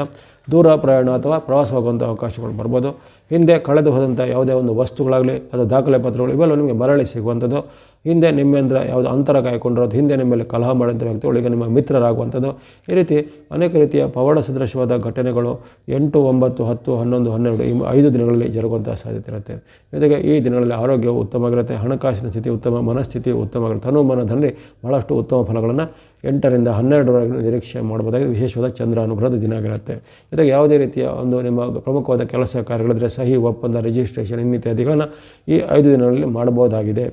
ದೂರ ಪ್ರಯಾಣ ಅಥವಾ ಪ್ರವಾಸ ಹೋಗುವಂಥ ಅವಕಾಶಗಳು ಬರ್ಬೋದು. ಹಿಂದೆ ಕಳೆದು ಹೋದಂಥ ಯಾವುದೇ ಒಂದು ವಸ್ತುಗಳಾಗಲಿ ಅದು ದಾಖಲೆ ಪತ್ರಗಳು, ಇವೆಲ್ಲ ನಿಮಗೆ ಮರಳಿ ಸಿಗುವಂಥದ್ದು. ಹಿಂದೆ ನಿಮ್ಮೆಂದ್ರ ಯಾವುದು ಅಂತರ ಕಾಯ್ಕೊಂಡಿರೋದು, ಹಿಂದೆ ನಿಮ್ಮಲ್ಲಿ ಕಲಹ ಮಾಡಿದಂಥ ವ್ಯಕ್ತಿ ಈಗ ನಿಮ್ಮ ಮಿತ್ರರಾಗುವಂಥದ್ದು. ಈ ರೀತಿ ಅನೇಕ ರೀತಿಯ ಪವಾಡ ಸದೃಶವಾದ ಘಟನೆಗಳು ಎಂಟು, ಒಂಬತ್ತು, ಹತ್ತು, ಹನ್ನೊಂದು, ಹನ್ನೆರಡು, ಈ ಐದು ದಿನಗಳಲ್ಲಿ ಜರುಗುವಂಥ ಸಾಧ್ಯತೆ ಇರುತ್ತೆ. ಜೊತೆಗೆ ಈ ದಿನಗಳಲ್ಲಿ ಆರೋಗ್ಯವು ಉತ್ತಮವಾಗಿರುತ್ತೆ, ಹಣಕಾಸಿನ ಸ್ಥಿತಿ ಉತ್ತಮ, ಮನಸ್ಥಿತಿ ಉತ್ತಮವಾಗಿರುತ್ತೆ. ಅನುಮಾನದಲ್ಲಿ ಬಹಳಷ್ಟು ಉತ್ತಮ ಫಲಗಳನ್ನು ಎಂಟರಿಂದ ಹನ್ನೆರಡರವರೆಗೆ ನಿರೀಕ್ಷೆ ಮಾಡಬಹುದಾಗಿದೆ. ವಿಶೇಷವಾದ ಚಂದ್ರ ಅನುಗ್ರಹದ ದಿನ ಆಗಿರುತ್ತೆ. ಜೊತೆಗೆ ಯಾವುದೇ ರೀತಿಯ ಒಂದು ನಿಮ್ಮ ಪ್ರಮುಖವಾದ ಕೆಲಸ ಕಾರ್ಯಗಳಿದ್ರೆ ಸಹಿ, ಒಪ್ಪಂದ ರಿಜಿಸ್ಟ್ರೇಷನ್ ಇನ್ನಿತ್ಯಾದಿಗಳನ್ನು ಈ ಐದು ದಿನಗಳಲ್ಲಿ ಮಾಡಬಹುದಾಗಿದೆ.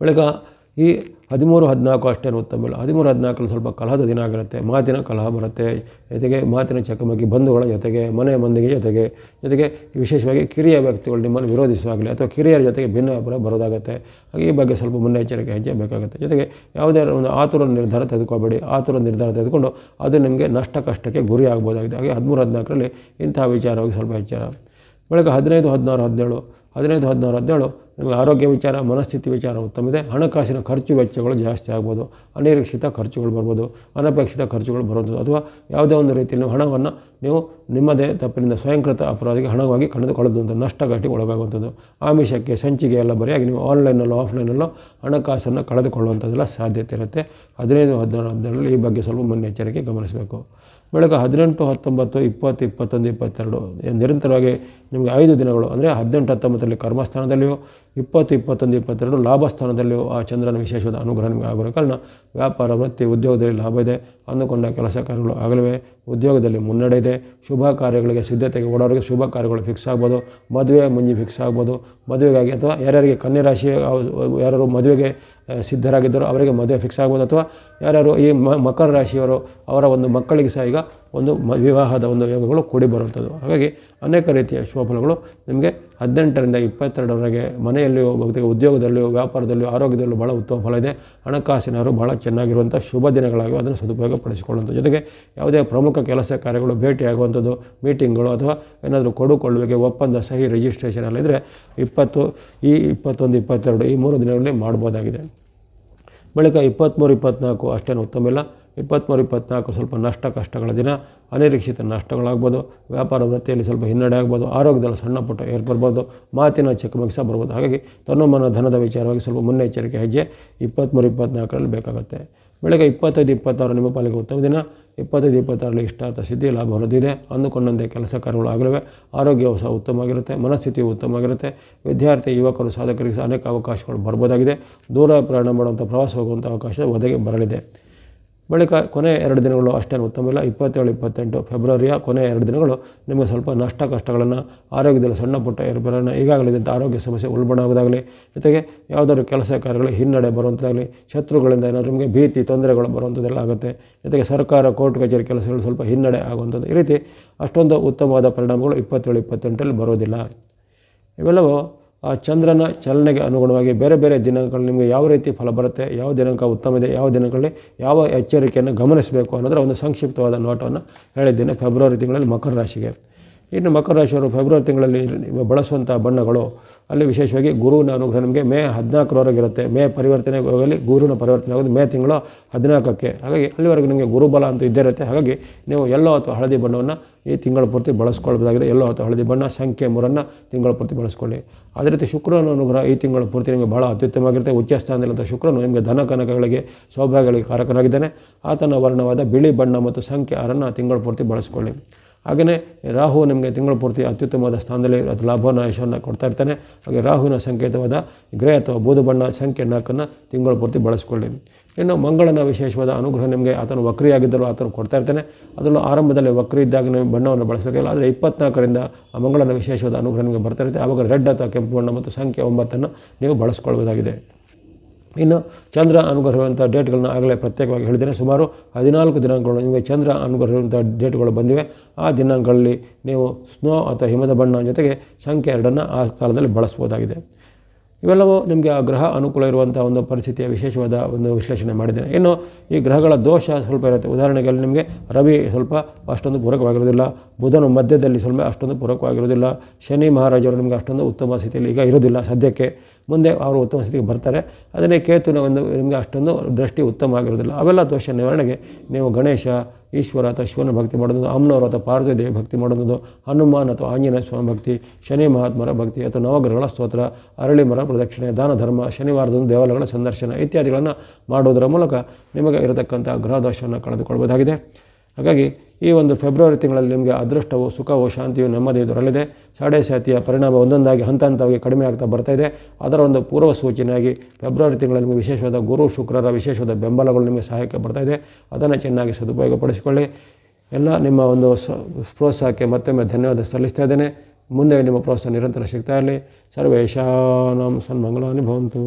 ಬಳಿಕ ಈ ಹದಿಮೂರು, ಹದಿನಾಲ್ಕು ಅಷ್ಟೇ ಉತ್ತಮ ಹದಿಮೂರು ಹದಿನಾಲ್ಕರಲ್ಲಿ ಸ್ವಲ್ಪ ಕಲಹದ ದಿನ ಆಗಿರುತ್ತೆ. ಮಾತಿನ ಕಲಹ ಬರುತ್ತೆ. ಜೊತೆಗೆ ಮಾತಿನ ಚಕಮಕಿ ಬಂಧುಗಳ ಜೊತೆಗೆ ಮನೆ ಮಂದಿಗೆ ಜೊತೆಗೆ ಜೊತೆಗೆ ವಿಶೇಷವಾಗಿ ಕಿರಿಯ ವ್ಯಕ್ತಿಗಳು ನಿಮ್ಮನ್ನು ವಿರೋಧಿಸುವಾಗಲಿ ಅಥವಾ ಕಿರಿಯರ ಜೊತೆಗೆ ಭಿನ್ನಾಭಿಪ್ರಾಯ ಬರೋದಾಗುತ್ತೆ. ಹಾಗೆ ಈ ಬಗ್ಗೆ ಸ್ವಲ್ಪ ಮುನ್ನೆಚ್ಚರಿಕೆ ಹೆಜ್ಜೆ ಬೇಕಾಗುತ್ತೆ. ಜೊತೆಗೆ ಯಾವುದೇ ಒಂದು ಆತುರ ನಿರ್ಧಾರ ತೆಗೆದುಕೊಳ್ಬೇಡಿ. ಆತುರ ನಿರ್ಧಾರ ತೆಗೆದುಕೊಂಡು ಅದು ನಿಮಗೆ ನಷ್ಟ, ಕಷ್ಟಕ್ಕೆ ಗುರಿ ಆಗ್ಬೋದಾಗಿದೆ. ಹಾಗೆ ಹದಿಮೂರು, ಹದಿನಾಲ್ಕರಲ್ಲಿ ಇಂತಹ ವಿಚಾರವಾಗಿ ಸ್ವಲ್ಪ ಎಚ್ಚರ ಬಳಿಕ ಹದಿನೈದು, ಹದಿನಾರು, ಹದಿನೇಳು. ಹದಿನೈದು, ಹದಿನಾರು, ಹದಿನೇಳು. ನಿಮಗೆ ಆರೋಗ್ಯ ವಿಚಾರ, ಮನಸ್ಥಿತಿ ವಿಚಾರ ಉತ್ತಮ ಇದೆ ಹಣಕಾಸಿನ ಖರ್ಚು ವೆಚ್ಚಗಳು ಜಾಸ್ತಿ ಆಗ್ಬೋದು. ಅನಿರೀಕ್ಷಿತ ಖರ್ಚುಗಳು ಬರ್ಬೋದು. ಅನಪೇಕ್ಷಿತ ಖರ್ಚುಗಳು ಬರೋದು ಅಥವಾ ಯಾವುದೇ ಒಂದು ರೀತಿಯಲ್ಲಿ ಹಣವನ್ನು ನೀವು ನಿಮ್ಮದೇ ತಪ್ಪಿನಿಂದ ಸ್ವಯಂಕೃತ ಅಪರಾಧಿಗೆ ಹಣವಾಗಿ ಕಳೆದುಕೊಳ್ಳುವಂಥ ನಷ್ಟಗಟ್ಟಿಗೆ ಒಳಗಾಗುವಂಥದ್ದು. ಆಮಿಷಕ್ಕೆ, ಸಂಚಿಗೆ ಎಲ್ಲ ಬರೆಯಾಗಿ ನೀವು ಆನ್ಲೈನಲ್ಲೋ, ಆಫ್ಲೈನಲ್ಲೋ ಹಣಕಾಸನ್ನು ಕಳೆದುಕೊಳ್ಳುವಂಥದ್ದೆಲ್ಲ ಸಾಧ್ಯತೆ ಇರುತ್ತೆ. ಹದಿನೈದು, ಹದಿನಾರು ಹದಿನೇಳರಲ್ಲಿ ಈ ಬಗ್ಗೆ ಸ್ವಲ್ಪ ಮುನ್ನೆಚ್ಚರಿಕೆ ಗಮನಿಸಬೇಕು. ಬೆಳಗ್ಗೆ ಹದಿನೆಂಟು, ಹತ್ತೊಂಬತ್ತು, ಇಪ್ಪತ್ತು, ಇಪ್ಪತ್ತೊಂದು, ಇಪ್ಪತ್ತೆರಡು ನಿರಂತರವಾಗಿ ನಿಮಗೆ ಐದು ದಿನಗಳು, ಅಂದರೆ ಹದಿನೆಂಟು, ಹತ್ತೊಂಬತ್ತರಲ್ಲಿ ಕರ್ಮಸ್ಥಾನದಲ್ಲಿಯೂ ಇಪ್ಪತ್ತು, ಇಪ್ಪತ್ತೊಂದು, ಇಪ್ಪತ್ತೆರಡು ಲಾಭ ಸ್ಥಾನದಲ್ಲಿಯೂ ಆ ಚಂದ್ರನ ವಿಶೇಷವಾದ ಅನುಗ್ರಹ ನಿಮಗೆ ಆಗಿರೋ ಕಾರಣ ವ್ಯಾಪಾರ, ವೃತ್ತಿ, ಉದ್ಯೋಗದಲ್ಲಿ ಲಾಭ ಇದೆ. ಅಂದುಕೊಂಡ ಕೆಲಸ ಕಾರ್ಯಗಳು ಆಗಲಿವೆ. ಉದ್ಯೋಗದಲ್ಲಿ ಮುನ್ನಡೆ ಇದೆ. ಶುಭ ಕಾರ್ಯಗಳಿಗೆ ಸಿದ್ಧತೆಗೆ ಓಡೋರಿಗೆ ಶುಭ ಕಾರ್ಯಗಳು ಫಿಕ್ಸ್ ಆಗ್ಬೋದು. ಮದುವೆ ಮುಂಜಿ ಫಿಕ್ಸ್ ಆಗ್ಬೋದು. ಮದುವೆಗಾಗಿ ಅಥವಾ ಯಾರ್ಯಾರಿಗೆ ಕನ್ಯೆ ರಾಶಿ ಯಾರು ಮದುವೆಗೆ ಸಿದ್ಧರಾಗಿದ್ದರು ಅವರಿಗೆ ಮದುವೆ ಫಿಕ್ಸ್ ಆಗ್ಬೋದು. ಅಥವಾ ಯಾರ್ಯಾರು ಈ ಮಕರ ರಾಶಿಯವರು ಅವರ ಒಂದು ಮಕ್ಕಳಿಗೆ ಸಹ ಈಗ ಒಂದು ಮ ವಿವಾಹದ ಒಂದು ಯೋಗಗಳು ಕೂಡಿ ಬರುವಂಥದ್ದು. ಹಾಗಾಗಿ ಅನೇಕ ರೀತಿಯ ಶುಭಫಲಗಳು ನಿಮಗೆ ಹದಿನೆಂಟರಿಂದ ಇಪ್ಪತ್ತೆರಡರವರೆಗೆ ಮನೆಯಲ್ಲಿಯೂ ಭಕ್ತಿಗೆ ಉದ್ಯೋಗದಲ್ಲಿಯೂ, ವ್ಯಾಪಾರದಲ್ಲಿಯೂ ಆರೋಗ್ಯದಲ್ಲೂ ಭಾಳ ಉತ್ತಮ ಫಲ ಇದೆ. ಹಣಕಾಸಿನವರು ಭಾಳ ಚೆನ್ನಾಗಿರುವಂಥ ಶುಭ ದಿನಗಳಾಗಿ ಅದನ್ನು ಸದುಪಯೋಗಪಡಿಸಿಕೊಳ್ಳುವಂಥ ಜೊತೆಗೆ ಯಾವುದೇ ಪ್ರಮುಖ ಕೆಲಸ ಕಾರ್ಯಗಳು, ಭೇಟಿಯಾಗುವಂಥದ್ದು, ಮೀಟಿಂಗ್ಗಳು ಅಥವಾ ಏನಾದರೂ ಕೊಡುಕೊಳ್ಳುವಿಕೆ, ಒಪ್ಪಂದ, ಸಹಿ ರಿಜಿಸ್ಟ್ರೇಷನ್ ಎಲ್ಲ ಇದ್ದರೆ ಇಪ್ಪತ್ತು, ಈ ಇಪ್ಪತ್ತೊಂದು, ಇಪ್ಪತ್ತೆರಡು ಈ ಮೂರು ದಿನಗಳಲ್ಲಿ ಮಾಡ್ಬೋದಾಗಿದೆ. ಬಳಿಕ ಇಪ್ಪತ್ತ್ಮೂರು, ಇಪ್ಪತ್ತ್ನಾಲ್ಕು ಅಷ್ಟೇನು ಉತ್ತಮ ಇಲ್ಲ. ಇಪ್ಪತ್ತ್ಮೂರು ಇಪ್ಪತ್ತ್ನಾಲ್ಕು ಸ್ವಲ್ಪ ನಷ್ಟ ಕಷ್ಟಗಳ ದಿನ, ಅನಿರೀಕ್ಷಿತ ನಷ್ಟಗಳಾಗ್ಬೋದು, ವ್ಯಾಪಾರ ವೃತ್ತಿಯಲ್ಲಿ ಸ್ವಲ್ಪ ಹಿನ್ನಡೆ ಆಗ್ಬೋದು, ಆರೋಗ್ಯದಲ್ಲಿ ಸಣ್ಣ ಪುಟ್ಟ ಏರ್ಪಡ್ಬೋದು, ಮಾತಿನ ಚಕಮಕಿ ಸಹ ಬರ್ಬೋದು. ಹಾಗಾಗಿ ತನುಮನ ಧನದ ವಿಚಾರವಾಗಿ ಸ್ವಲ್ಪ ಮುನ್ನೆಚ್ಚರಿಕೆ ಹೆಜ್ಜೆ ಇಪ್ಪತ್ತ್ಮೂರು ಇಪ್ಪತ್ತ್ನಾಲ್ಕರಲ್ಲಿ ಬೇಕಾಗುತ್ತೆ. ಬೆಳಗ್ಗೆ ಇಪ್ಪತ್ತೈದು, ಇಪ್ಪತ್ತಾರು ನಿಮ್ಮ ಪಾಲಿಗೆ ಉತ್ತಮ ದಿನ. ಇಪ್ಪತ್ತೈದು, ಇಪ್ಪತ್ತಾರರಲ್ಲಿ ಇಷ್ಟಾರ್ಥ ಸಿದ್ಧಿ, ಲಾಭ ಹೊರದಿದೆ ಅಂದುಕೊಂಡಂತೆ ಕೆಲಸ ಕಾರ್ಯಗಳು ಆಗಲಿವೆ. ಆರೋಗ್ಯವು ಸಹ ಉತ್ತಮವಾಗಿರುತ್ತೆ. ಮನಸ್ಥಿತಿಯು ಉತ್ತಮವಾಗಿರುತ್ತೆ. ವಿದ್ಯಾರ್ಥಿ, ಯುವಕರು, ಸಾಧಕರಿಗೆ ಅನೇಕ ಅವಕಾಶಗಳು ಬರ್ಬೋದಾಗಿದೆ. ದೂರ ಪ್ರಯಾಣ ಮಾಡುವಂಥ ಪ್ರವಾಸ ಹೋಗುವಂಥ ಅವಕಾಶ ಒದಗಿ ಬರಲಿದೆ. ಬಳಿಕ ಕೊನೆ ಎರಡು ದಿನಗಳು ಅಷ್ಟೇನು ಉತ್ತಮ ಇಲ್ಲ, ಇಪ್ಪತ್ತೇಳು, ಇಪ್ಪತ್ತೆಂಟು ಫೆಬ್ರವರಿಯ ಕೊನೆ ಎರಡು ದಿನಗಳು ನಿಮಗೆ ಸ್ವಲ್ಪ ನಷ್ಟ ಕಷ್ಟಗಳನ್ನು, ಆರೋಗ್ಯದಲ್ಲಿ ಸಣ್ಣ ಪುಟ್ಟ ಏರ್ಪೇರನ್ನು ಈಗಾಗಲಿದ್ದಂಥ ಆರೋಗ್ಯ ಸಮಸ್ಯೆ ಉಲ್ಬಣವಾಗೋದಾಗಲಿ ಜೊತೆಗೆ ಯಾವುದಾದ್ರು ಕೆಲಸ ಕಾರ್ಯಗಳು ಹಿನ್ನಡೆ ಬರುವಂಥದ್ದಾಗಲಿ, ಶತ್ರುಗಳಿಂದ ಏನಾದರೂ ನಿಮಗೆ ಭೀತಿ, ತೊಂದರೆಗಳು ಬರುವಂಥದ್ದೆಲ್ಲ ಆಗುತ್ತೆ, ಜೊತೆಗೆ ಸರ್ಕಾರ, ಕೋರ್ಟ್, ಕಚೇರಿ ಕೆಲಸಗಳು ಸ್ವಲ್ಪ ಹಿನ್ನಡೆ ಆಗುವಂಥದ್ದು. ಈ ರೀತಿ ಅಷ್ಟೊಂದು ಉತ್ತಮವಾದ ಪರಿಣಾಮಗಳು ಇಪ್ಪತ್ತೇಳು, ಇಪ್ಪತ್ತೆಂಟರಲ್ಲಿ ಬರೋದಿಲ್ಲ. ಇವೆಲ್ಲವೂ ಆ ಚಂದ್ರನ ಚಲನೆಗೆ ಅನುಗುಣವಾಗಿ ಬೇರೆ ಬೇರೆ ದಿನಗಳು ನಿಮಗೆ ಯಾವ ರೀತಿ ಫಲ ಬರುತ್ತೆ, ಯಾವ ದಿನಾಂಕ ಉತ್ತಮ ಇದೆ, ಯಾವ ದಿನಗಳಲ್ಲಿ ಯಾವ ಎಚ್ಚರಿಕೆಯನ್ನು ಗಮನಿಸಬೇಕು ಅನ್ನೋದರ ಒಂದು ಸಂಕ್ಷಿಪ್ತವಾದ ನೋಟವನ್ನು ಹೇಳಿದ್ದೇನೆ ಫೆಬ್ರವರಿ ತಿಂಗಳಲ್ಲಿ ಮಕರ ರಾಶಿಗೆ. ಇನ್ನು ಮಕರ ರಾಶಿಯವರು ಫೆಬ್ರವರಿ ತಿಂಗಳಲ್ಲಿ ಬಳಸುವಂಥ ಬಣ್ಣಗಳು, ಅಲ್ಲಿ ವಿಶೇಷವಾಗಿ ಗುರುವಿನ ಅನುಗ್ರಹ ನಿಮಗೆ ಮೇ ಹದಿನಾಲ್ಕರವರೆಗೆ ಇರುತ್ತೆ. ಮೇ ಪರಿವರ್ತನೆ ಹೋಗಲಿ, ಗುರುವಿನ ಪರಿವರ್ತನೆ ಆಗೋದು ಮೇ ತಿಂಗಳು ಹದಿನಾಲ್ಕಕ್ಕೆ. ಹಾಗಾಗಿ ಅಲ್ಲಿವರೆಗೂ ನಿಮಗೆ ಗುರುಬಲ ಅಂತ ಇದ್ದೇ ಇರುತ್ತೆ. ಹಾಗಾಗಿ ನೀವು ಎಲ್ಲೋ ಅಥವಾ ಹಳದಿ ಬಣ್ಣವನ್ನು ಈ ತಿಂಗಳ ಪೂರ್ತಿ ಬಳಸ್ಕೊಳ್ಬೋದಾಗಿದೆ. ಎಲ್ಲೋ ಅಥವಾ ಹಳದಿ ಬಣ್ಣ, ಸಂಖ್ಯೆ ಮೂರನ್ನು ತಿಂಗಳ ಪೂರ್ತಿ ಬಳಸ್ಕೊಳ್ಳಿ. ಅದೇ ರೀತಿ ಶುಕ್ರನ ಅನುಗ್ರಹ ಈ ತಿಂಗಳ ಪೂರ್ತಿ ನಿಮಗೆ ಭಾಳ ಅತ್ಯುತ್ತಮವಾಗಿರುತ್ತೆ. ಉಚ್ಚ ಸ್ಥಾನದಲ್ಲಿದ್ದ ಶುಕ್ರನು ನಿಮಗೆ ಧನ ಕನಕಗಳಿಗೆ, ಸೌಭಾಗ್ಯಗಳಿಗೆ ಕಾರಕನಾಗಿದ್ದಾನೆ. ಆತನ ವರ್ಣವಾದ ಬಿಳಿ ಬಣ್ಣ ಮತ್ತು ಸಂಖ್ಯೆ ಆರನ್ನು ತಿಂಗಳ ಪೂರ್ತಿ ಬಳಸ್ಕೊಳ್ಳಿ. ಹಾಗೆಯೇ ರಾಹು ನಿಮಗೆ ತಿಂಗಳ ಪೂರ್ತಿ ಅತ್ಯುತ್ತಮವಾದ ಸ್ಥಾನದಲ್ಲಿ ಅದು ಲಾಭವನ್ನು ಯಶವನ್ನು ಕೊಡ್ತಾ ಇರ್ತಾನೆ. ಹಾಗೆ ರಾಹುವಿನ ಸಂಕೇತವಾದ ಗ್ರಹ ಅಥವಾ ಬೂದು ಬಣ್ಣ ಸಂಖ್ಯೆ ನಾಲ್ಕನ್ನು ತಿಂಗಳ ಪೂರ್ತಿ ಬಳಸ್ಕೊಳ್ಳಿ. ಇನ್ನು ಮಂಗಳನ ವಿಶೇಷವಾದ ಅನುಗ್ರಹ ನಿಮಗೆ ಆತನು ವಕ್ರಿಯಾಗಿದ್ದರೂ ಆತನು ಕೊಡ್ತಾ ಇರ್ತಾನೆ. ಅದರಲ್ಲೂ ಆರಂಭದಲ್ಲಿ ವಕ್ರಿ ಇದ್ದಾಗ ನೀವು ಬಣ್ಣವನ್ನು ಬಳಸಬೇಕಿಲ್ಲ, ಆದರೆ ಇಪ್ಪತ್ನಾಲ್ಕರಿಂದ ಆ ಮಂಗಳನ ವಿಶೇಷವಾದ ಅನುಗ್ರಹ ನಿಮಗೆ ಬರ್ತಾ ಇರುತ್ತೆ. ಆವಾಗ ರೆಡ್ ಅಥವಾ ಕೆಂಪು ಬಣ್ಣ ಮತ್ತು ಸಂಖ್ಯೆ ಒಂಬತ್ತನ್ನು ನೀವು ಬಳಸ್ಕೊಳ್ಬೋದಾಗಿದೆ. ಇನ್ನು ಚಂದ್ರ ಅನುಗ್ರಹವಂಥ ಡೇಟ್ಗಳನ್ನ ಆಗಲೇ ಪ್ರತ್ಯೇಕವಾಗಿ ಹೇಳಿದ್ದೇನೆ. ಸುಮಾರು ಹದಿನಾಲ್ಕು ದಿನಾಂಕಗಳು ನಿಮಗೆ ಚಂದ್ರ ಅನುಗ್ರಹವಂಥ ಡೇಟ್ಗಳು ಬಂದಿವೆ. ಆ ದಿನಾಂಕಗಳಲ್ಲಿ ನೀವು ಸ್ನೋ ಅಥವಾ ಹಿಮದ ಬಣ್ಣ ಜೊತೆಗೆ ಸಂಖ್ಯೆ ಎರಡನ್ನು ಆ ಕಾಲದಲ್ಲಿ ಬಳಸ್ಬೋದಾಗಿದೆ. ಇವೆಲ್ಲವೂ ನಿಮಗೆ ಆ ಗ್ರಹ ಅನುಕೂಲ ಇರುವಂಥ ಒಂದು ಪರಿಸ್ಥಿತಿಯ ವಿಶೇಷವಾದ ಒಂದು ವಿಶ್ಲೇಷಣೆ ಮಾಡಿದ್ದೇನೆ. ಇನ್ನು ಈ ಗ್ರಹಗಳ ದೋಷ ಸ್ವಲ್ಪ ಇರುತ್ತೆ. ಉದಾಹರಣೆಗೆ ನಿಮಗೆ ರವಿ ಸ್ವಲ್ಪ ಅಷ್ಟೊಂದು ಪೂರಕವಾಗಿರೋದಿಲ್ಲ ಬುಧನ ಮಧ್ಯದಲ್ಲಿ ಸ್ವಲ್ಪ ಅಷ್ಟೊಂದು ಪೂರಕವಾಗಿರೋದಿಲ್ಲ ಶನಿ ಮಹಾರಾಜರು ನಿಮಗೆ ಅಷ್ಟೊಂದು ಉತ್ತಮ ಸ್ಥಿತಿಯಲ್ಲಿ ಈಗ ಇರೋದಿಲ್ಲ ಸದ್ಯಕ್ಕೆ. ಮುಂದೆ ಅವರು ಉತ್ತಮ ಸ್ಥಿತಿಗೆ ಬರ್ತಾರೆ. ಅದನ್ನೇ ಕೇತುನ ಒಂದು ನಿಮಗೆ ಅಷ್ಟೊಂದು ದೃಷ್ಟಿ ಉತ್ತಮ ಆಗಿರೋದಿಲ್ಲ ಅವೆಲ್ಲ ದೋಷ ನಿವಾರಣೆಗೆ ನೀವು ಗಣೇಶ ಈಶ್ವರ ಅಥವಾ ಶಿವನ ಭಕ್ತಿ ಮಾಡೋದು ಅಮ್ಮನವರು ಅಥವಾ ಪಾರ್ವತಿ ದೇವಿ ಭಕ್ತಿ ಮಾಡೋದು ಹನುಮಾನ್ ಅಥವಾ ಆಂಜನೇಯ ಸ್ವಾಮಿ ಭಕ್ತಿ, ಶನಿ ಮಹಾತ್ಮರ ಭಕ್ತಿ ಅಥವಾ ನವಗ್ರಹಗಳ ಸ್ತೋತ್ರ, ಅರಳಿ ಮರ ಪ್ರದಕ್ಷಿಣೆ, ದಾನ ಧರ್ಮ ಶನಿವಾರದ ದೇವಾಲಯಗಳ ಸಂದರ್ಶನ ಇತ್ಯಾದಿಗಳನ್ನು ಮಾಡೋದರ ಮೂಲಕ ನಿಮಗೆ ಇರತಕ್ಕಂಥ ಗ್ರಹದೋಷವನ್ನು ಕಳೆದುಕೊಳ್ಬೋದಾಗಿದೆ ಹಾಗಾಗಿ ಈ ಒಂದು ಫೆಬ್ರವರಿ ತಿಂಗಳಲ್ಲಿ ನಿಮಗೆ ಅದೃಷ್ಟವು ಸುಖವು ಶಾಂತಿಯು ನೆಮ್ಮದಿ ದೊರಲಿದೆ ಸಾಡೆ ಸಾತಿಯ ಪರಿಣಾಮ ಒಂದೊಂದಾಗಿ ಹಂತ ಹಂತವಾಗಿ ಕಡಿಮೆ ಆಗ್ತಾ ಬರ್ತಾ ಇದೆ. ಅದರ ಒಂದು ಪೂರ್ವ ಸೂಚನೆಯಾಗಿ ಫೆಬ್ರವರಿ ತಿಂಗಳಲ್ಲಿ ನಿಮಗೆ ವಿಶೇಷವಾದ ಗುರು, ಶುಕ್ರರ ವಿಶೇಷವಾದ ಬೆಂಬಲಗಳು ನಿಮಗೆ ಸಹಾಯಕ್ಕೆ ಬರ್ತಾ ಇದೆ. ಅದನ್ನು ಚೆನ್ನಾಗಿ ಸದುಪಯೋಗಪಡಿಸಿಕೊಳ್ಳಿ. ಎಲ್ಲ ನಿಮ್ಮ ಒಂದು ಪ್ರೋತ್ಸಾಹಕ್ಕೆ ಮತ್ತೊಮ್ಮೆ ಧನ್ಯವಾದ ಸಲ್ಲಿಸ್ತಾ ಇದ್ದೇನೆ. ಮುಂದೆ ನಿಮ್ಮ ಪ್ರೋತ್ಸಾಹ ನಿರಂತರ ಸಿಗ್ತಾ ಇರಲಿ. ಸರ್ವೇಶಾನಂ ಸನ್ಮಂಗಲಾನಿ ಭವಂತು.